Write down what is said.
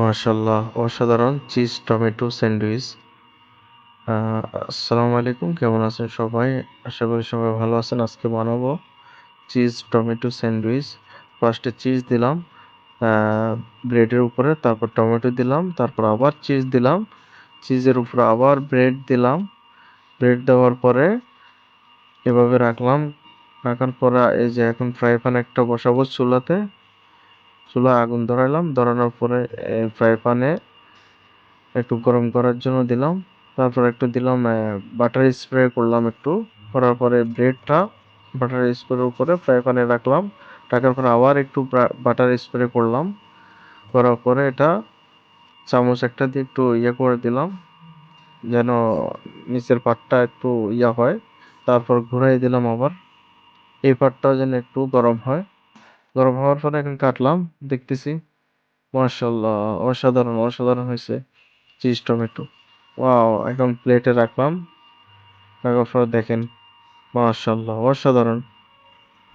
মাশাল্লাহ অসাধারণ cheese tomato sandwich. আসসালামু আলাইকুম, কেমন আছেন সবাই? আশা করি সবাই ভালো আছেন। আজকে বানাবো চিজ টমেটো স্যান্ডউইচ। ফার্স্টে চিজ দিলাম ব্রেডের উপরে, তারপর টমেটো দিলাম, তারপর আবার চিজ দিলাম। চিজের উপরে আবার ব্রেড দিলাম। ব্রেড দেওয়ার পরে এভাবে রাখলাম। রাখার পরে এই যে এখন ফ্রাই প্যান একটা বসাবো চুলাতে। চুলায় আগুন ধরাইলাম, ধরানোর পরে ফ্রাই প্যানে একটু গরম করার জন্য দিলাম। তারপর একটু দিলাম বাটার স্প্রে করলাম একটু। করার পরে ব্রেডটা বাটার স্প্রের উপরে ফ্রাই প্যানে রাখলাম। রাখার পরে আবার একটু বাটার স্প্রে করলাম। করার পরে এটা চামচ একটা দিয়ে একটু ইয়ে করে দিলাম, যেন নিচের পাটটা একটু ইয়া হয়। তারপর ঘুরাই দিলাম আবার। এই পাটটাও যেন একটু গরম হয়। গরম হওয়ার পরে এখন কাটলাম, দেখতেছি। মার্শাল্লাহ অসাধারণ অসাধারণ হয়েছে চিজ টমেটো ওয়াও এখন প্লেটে রাখলাম। রাখার পর দেখেন মার্শাল্লাহ অসাধারণ।